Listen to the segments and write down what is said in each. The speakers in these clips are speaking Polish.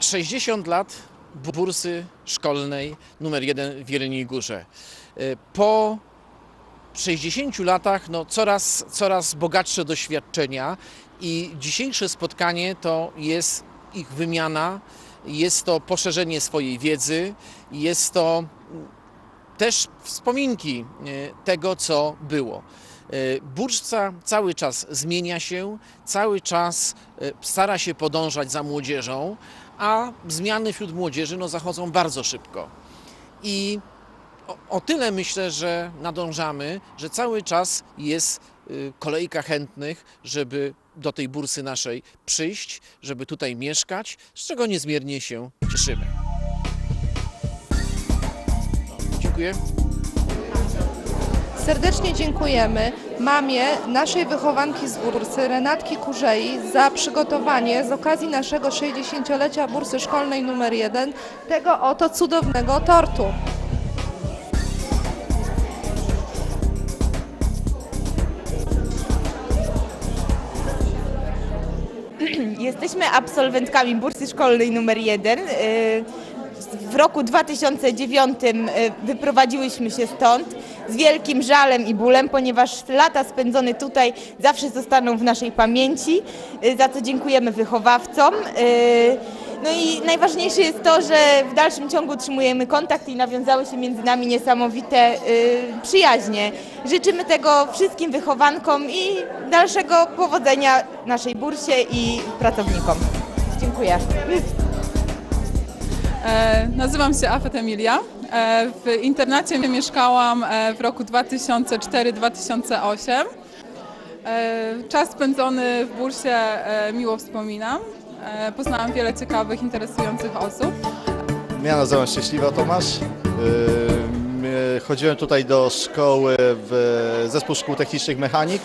60 lat bursy szkolnej numer 1 w Jeleniej Górze. Y, Po 60 latach no, coraz, coraz bogatsze doświadczenia i dzisiejsze spotkanie to jest ich wymiana, jest to poszerzenie swojej wiedzy, jest to mm, też wspominki y, tego, co było. Y, Burszca cały czas zmienia się, cały czas y, stara się podążać za młodzieżą, a zmiany wśród młodzieży no, zachodzą bardzo szybko. I o, o tyle myślę, że nadążamy, że cały czas jest y, kolejka chętnych, żeby do tej bursy naszej przyjść, żeby tutaj mieszkać, z czego niezmiernie się cieszymy. Dziękuję. Serdecznie dziękujemy mamie naszej wychowanki z Bursy, Renatki Kurzei, za przygotowanie z okazji naszego 60-lecia Bursy Szkolnej numer 1 tego oto cudownego tortu. Jesteśmy absolwentkami bursy szkolnej numer 1. W roku 2009 y, wyprowadziłyśmy się stąd z wielkim żalem i bólem, ponieważ lata spędzone tutaj zawsze zostaną w naszej pamięci, y, za co dziękujemy wychowawcom. Y, No i najważniejsze jest to, że w dalszym ciągu utrzymujemy kontakt i nawiązały się między nami niesamowite przyjaźnie. Życzymy tego wszystkim wychowankom i dalszego powodzenia naszej bursie i pracownikom. Dziękuję. E, Nazywam się Afet Emilia. E, W internacie mieszkałam e, w roku 2004-2008. E, Czas spędzony w bursie miło wspominam. Poznałam wiele ciekawych, interesujących osób. Ja nazywam się Szczęśliwa Tomasz. Chodziłem tutaj do szkoły w zespół szkół technicznych mechanik.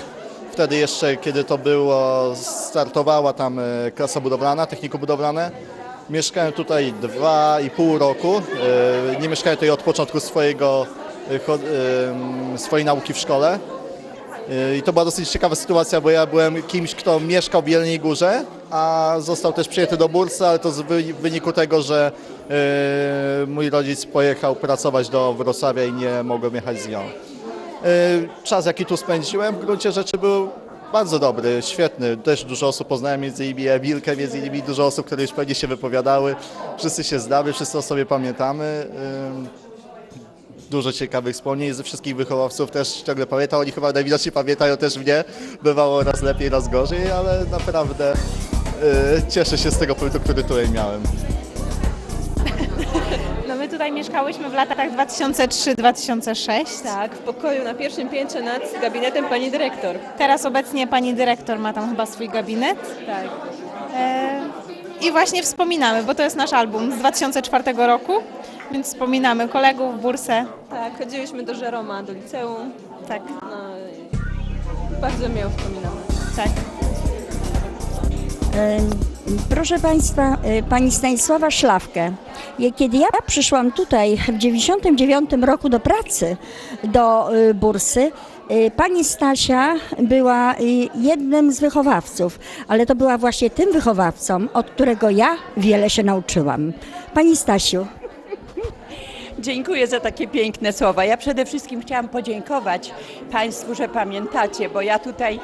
Wtedy jeszcze, kiedy to było, startowała tam klasa budowlana, techniko budowlane. Mieszkałem tutaj dwa i pół roku. Y, Nie mieszkałem tutaj od początku swojego, cho- ym, swojej nauki w szkole. I to była dosyć ciekawa sytuacja, bo ja byłem kimś, kto mieszkał w Jeleniej Górze, a został też przyjęty do bursy, ale to w wyniku tego, że e, mój rodzic pojechał pracować do Wrocławia i nie mogłem jechać z nią. E, czas, jaki tu spędziłem, w gruncie rzeczy był bardzo dobry, świetny. Też dużo osób poznałem, między innymi Ewilkę, między innymi dużo osób, które już pewnie się wypowiadały. Wszyscy się znamy, wszyscy o sobie pamiętamy. Dużo ciekawych wspomnień ze wszystkich wychowawców też ciągle pamiętam. Oni chyba najwidoczniej pamiętają też mnie. Bywało raz lepiej, raz gorzej, ale naprawdę y, cieszę się z tego punktu, który tutaj miałem. Tutaj mieszkałyśmy w latach 2003-2006. Tak, w pokoju na pierwszym piętrze nad gabinetem pani dyrektor. Teraz obecnie pani dyrektor ma tam chyba swój gabinet. Tak. E, I właśnie wspominamy, bo to jest nasz album z 2004 roku, więc wspominamy kolegów, bursę. Tak, chodziłyśmy do Żeroma, do liceum. Tak, No, i bardzo miło wspominamy. tak. E, Proszę Państwa, e, Pani Stanisława Szlawkę. Kiedy ja przyszłam tutaj w 99 roku do pracy, do e, bursy, e, Pani Stasia była jednym z wychowawców, ale to była właśnie tym wychowawcą, od którego ja wiele się nauczyłam. Pani Stasiu, Dziękuję za takie piękne słowa. Ja przede wszystkim chciałam podziękować Państwu, że pamiętacie, bo ja tutaj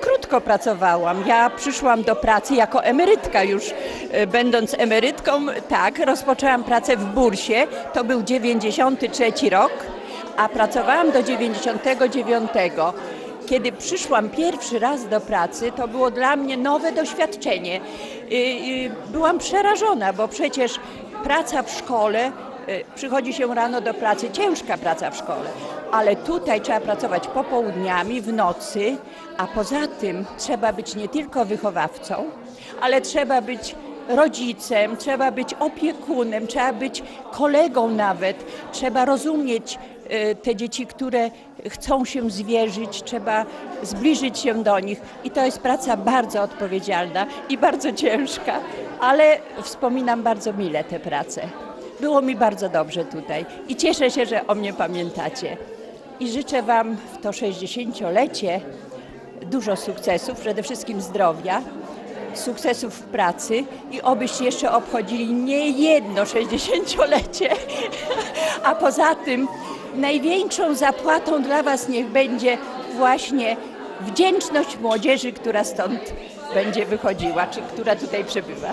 krótko pracowałam. Ja przyszłam do pracy jako emerytka już. E, będąc emerytką, tak, rozpoczęłam pracę w Bursie. To był 93 rok, a pracowałam do 99. Kiedy przyszłam pierwszy raz do pracy, to było dla mnie nowe doświadczenie. Y, Byłam przerażona, bo przecież praca w szkole, przychodzi się rano do pracy, ciężka praca w szkole, ale tutaj trzeba pracować popołudniami, w nocy, a poza tym trzeba być nie tylko wychowawcą, ale trzeba być rodzicem, trzeba być opiekunem, trzeba być kolegą nawet, trzeba rozumieć e, te dzieci, które chcą się zwierzyć, trzeba zbliżyć się do nich i to jest praca bardzo odpowiedzialna i bardzo ciężka, ale wspominam bardzo mile tę pracę. Było mi bardzo dobrze tutaj i cieszę się, że o mnie pamiętacie. I życzę Wam w to 60-lecie dużo sukcesów, przede wszystkim zdrowia, sukcesów w pracy i obyście jeszcze obchodzili nie jedno 60-lecie. A poza tym największą zapłatą dla Was niech będzie właśnie wdzięczność młodzieży, która stąd będzie wychodziła, czy która tutaj przebywa.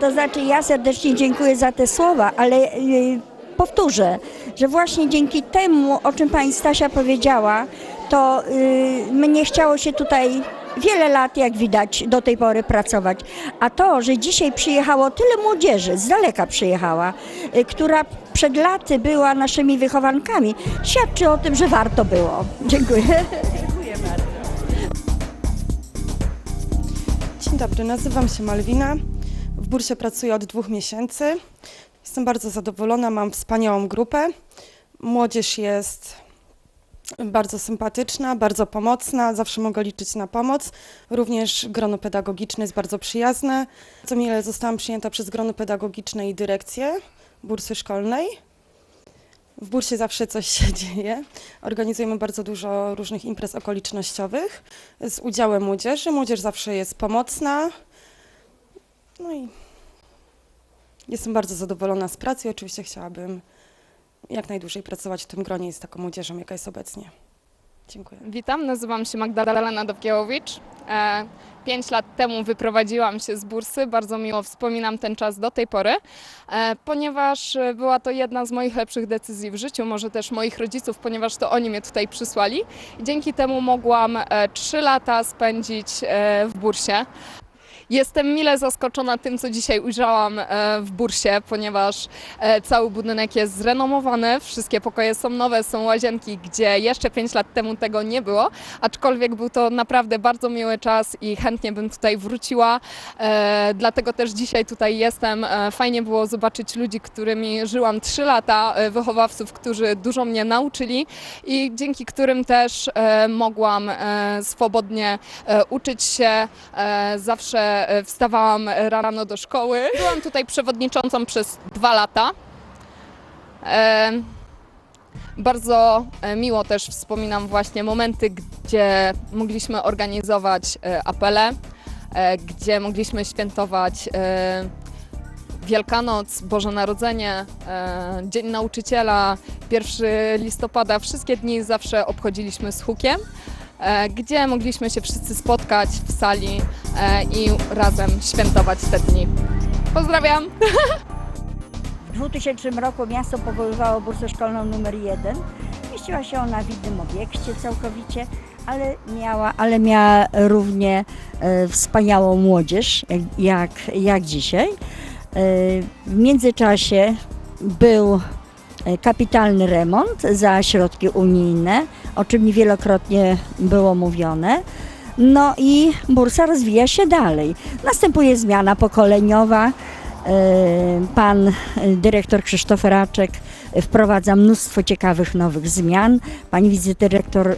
To znaczy, ja serdecznie dziękuję za te słowa, ale y, powtórzę, że właśnie dzięki temu, o czym pani Stasia powiedziała, to y, mnie chciało się tutaj wiele lat, jak widać, do tej pory pracować. A to, że dzisiaj przyjechało tyle młodzieży, z daleka przyjechała, y, która przed laty była naszymi wychowankami, świadczy o tym, że warto było. Dziękuję. Dzień dobry, nazywam się Malwina. W bursie pracuję od dwóch miesięcy. Jestem bardzo zadowolona, mam wspaniałą grupę. Młodzież jest bardzo sympatyczna, bardzo pomocna, zawsze mogę liczyć na pomoc. Również grono pedagogiczne jest bardzo przyjazne. Co mile zostałam przyjęta przez grono pedagogiczne i dyrekcję bursy szkolnej. W bursie zawsze coś się dzieje. Organizujemy bardzo dużo różnych imprez okolicznościowych z udziałem młodzieży. Młodzież zawsze jest pomocna. No i jestem bardzo zadowolona z pracy oczywiście chciałabym jak najdłużej pracować w tym gronie z taką młodzieżą, jaka jest obecnie. Dziękuję. Witam, nazywam się Magdalena Dowgiałowicz. E, Pięć lat temu wyprowadziłam się z bursy, bardzo miło wspominam ten czas do tej pory, e, ponieważ była to jedna z moich lepszych decyzji w życiu, może też moich rodziców, ponieważ to oni mnie tutaj przysłali. Dzięki temu mogłam e, trzy lata spędzić w bursie. Jestem mile zaskoczona tym, co dzisiaj ujrzałam e, w bursie, ponieważ e, cały budynek jest zrenomowany, wszystkie pokoje są nowe, są łazienki, gdzie jeszcze 5 lat temu tego nie było, aczkolwiek był to naprawdę bardzo miły czas i chętnie bym tutaj wróciła, e, dlatego też dzisiaj tutaj jestem. Fajnie było zobaczyć ludzi, którymi żyłam 3 lata, wychowawców, którzy dużo mnie nauczyli i dzięki którym też mogłam swobodnie uczyć się. Zawsze e, wstawałam rano do szkoły. Byłam tutaj przewodniczącą przez dwa lata. E, Bardzo e, miło też wspominam właśnie momenty, gdzie mogliśmy organizować apele, gdzie mogliśmy świętować Wielkanoc, Boże Narodzenie, Dzień Nauczyciela, 1 listopada. Wszystkie dni zawsze obchodziliśmy z hukiem, gdzie mogliśmy się wszyscy spotkać w sali e, i razem świętować te dni. Pozdrawiam! W 2000 roku miasto powoływało bursę szkolną numer 1. Mieściła się ona w innym obiekcie całkowicie, ale miała, ale miała równie e, wspaniałą młodzież jak, jak, dzisiaj. E, w międzyczasie był e, kapitalny remont za środki unijne, o czym wielokrotnie było mówione. No i bursa rozwija się dalej. Następuje zmiana pokoleniowa. E, Pan e, dyrektor Krzysztof Raczek wprowadza mnóstwo ciekawych nowych zmian. Pani wicedyrektor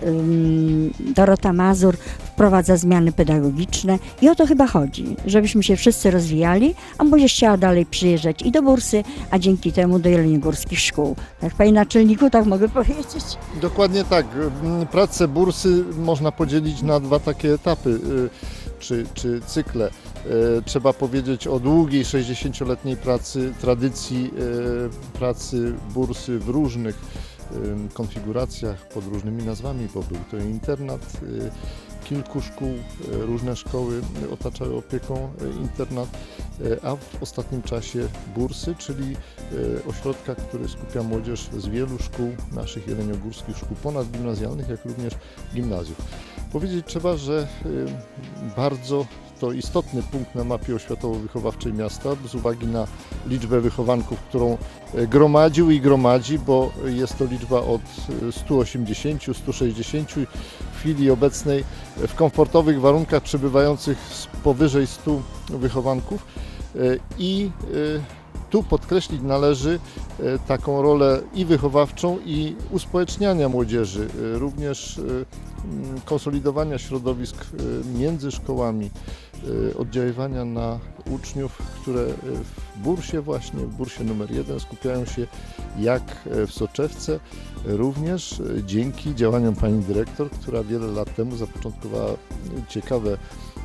Dorota Mazur wprowadza zmiany pedagogiczne i o to chyba chodzi, żebyśmy się wszyscy rozwijali, a młodzież chciała dalej przyjeżdżać i do Bursy, a dzięki temu do jeleniogórskich szkół. Tak, panie naczelniku, tak mogę powiedzieć? Dokładnie tak. Mm, Pracę bursy można podzielić na dwa takie etapy y, czy, czy cykle. Y, Trzeba powiedzieć o długiej 60-letniej pracy, tradycji y, pracy bursy w różnych konfiguracjach, pod różnymi nazwami, bo był to internat, y, kilku szkół, różne szkoły otaczały opieką internat, a w ostatnim czasie bursy, czyli ośrodka, który skupia młodzież z wielu szkół, naszych jeleniogórskich szkół ponadgimnazjalnych, jak również gimnazjów. Powiedzieć trzeba, że bardzo to istotny punkt na mapie oświatowo-wychowawczej miasta z uwagi na liczbę wychowanków, którą y, gromadził i gromadzi, bo jest to liczba od y, 180, 160 w chwili obecnej w komfortowych warunkach przebywających powyżej 100 wychowanków i tu podkreślić należy e, taką rolę i wychowawczą, i uspołeczniania młodzieży, e, również e, mm, konsolidowania środowisk między szkołami, oddziaływania na uczniów, które w bursie właśnie, w bursie numer jeden skupiają się jak w soczewce, również dzięki działaniom pani dyrektor, która wiele lat temu zapoczątkowała ciekawe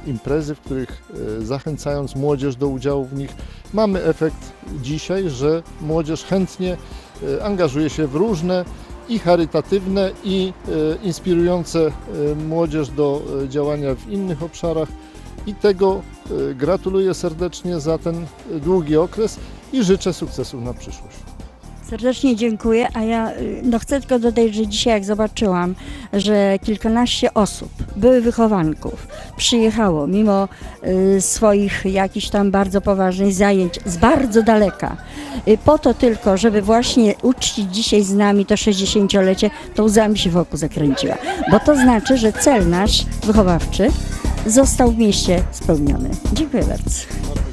imprezy, w których zachęcając młodzież do udziału w nich, mamy efekt dzisiaj, że młodzież chętnie e, angażuje się w różne i charytatywne, i e, inspirujące e, młodzież do działania w innych obszarach. I tego gratuluję serdecznie za ten długi okres i życzę sukcesów na przyszłość. Serdecznie dziękuję, a ja y, no chcę tylko dodać, że dzisiaj jak zobaczyłam, że kilkanaście osób, były wychowanków, przyjechało mimo y, swoich jakichś tam bardzo poważnych zajęć z bardzo daleka, y, po to tylko, żeby właśnie uczcić dzisiaj z nami to 60-lecie, to łza mi się wokół zakręciła. Bo to znaczy, że cel nasz wychowawczy został w mieście spełniony. Dziękuję bardzo.